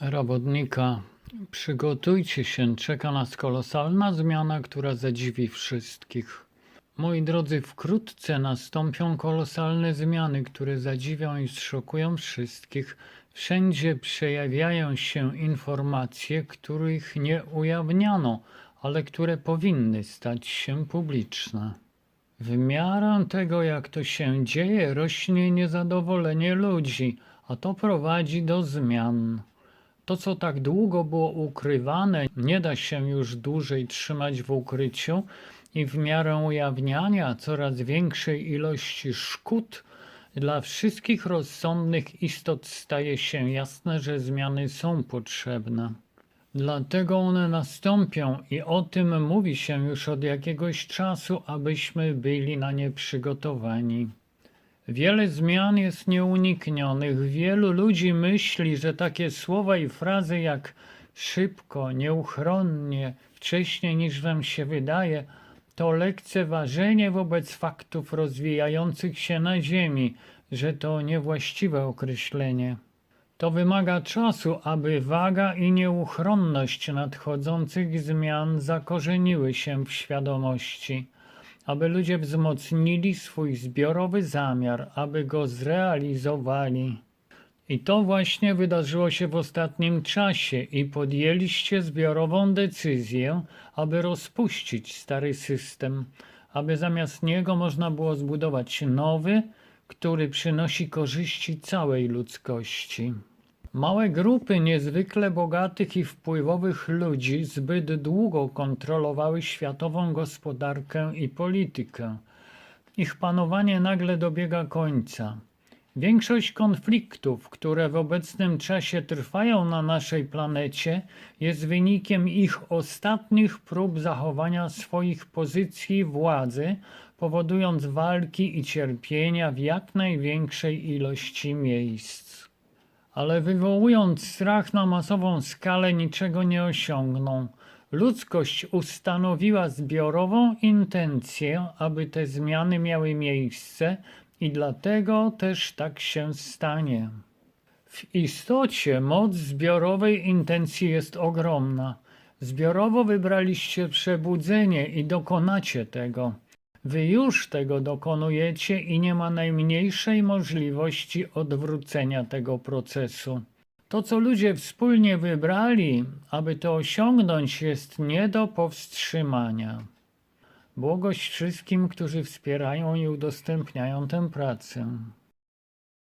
Robotnika, przygotujcie się, czeka nas kolosalna zmiana, która zadziwi wszystkich. Moi drodzy, wkrótce nastąpią kolosalne zmiany, które zadziwią i zszokują wszystkich. Wszędzie przejawiają się informacje, których nie ujawniano, ale które powinny stać się publiczne. W miarę tego, jak to się dzieje, rośnie niezadowolenie ludzi, a to prowadzi do zmian. To, co tak długo było ukrywane, nie da się już dłużej trzymać w ukryciu i w miarę ujawniania coraz większej ilości szkód dla wszystkich rozsądnych istot staje się jasne, że zmiany są potrzebne. Dlatego one nastąpią i o tym mówi się już od jakiegoś czasu, abyśmy byli na nie przygotowani. Wiele zmian jest nieuniknionych. Wielu ludzi myśli, że takie słowa i frazy jak szybko, nieuchronnie, wcześniej niż wam się wydaje, to lekceważenie wobec faktów rozwijających się na Ziemi, że to niewłaściwe określenie. To wymaga czasu, aby waga i nieuchronność nadchodzących zmian zakorzeniły się w świadomości, aby ludzie wzmocnili swój zbiorowy zamiar, aby go zrealizowali. I to właśnie wydarzyło się w ostatnim czasie i podjęliście zbiorową decyzję, aby rozpuścić stary system, aby zamiast niego można było zbudować nowy, który przynosi korzyści całej ludzkości. Małe grupy niezwykle bogatych i wpływowych ludzi zbyt długo kontrolowały światową gospodarkę i politykę. Ich panowanie nagle dobiega końca. Większość konfliktów, które w obecnym czasie trwają na naszej planecie, jest wynikiem ich ostatnich prób zachowania swoich pozycji władzy, powodując walki i cierpienia w jak największej ilości miejsc. Ale wywołując strach na masową skalę, niczego nie osiągną. Ludzkość ustanowiła zbiorową intencję, aby te zmiany miały miejsce, i dlatego też tak się stanie. W istocie moc zbiorowej intencji jest ogromna. Zbiorowo wybraliście przebudzenie i dokonacie tego. Wy już tego dokonujecie i nie ma najmniejszej możliwości odwrócenia tego procesu. To, co ludzie wspólnie wybrali, aby to osiągnąć, jest nie do powstrzymania. Błogość wszystkim, którzy wspierają i udostępniają tę pracę.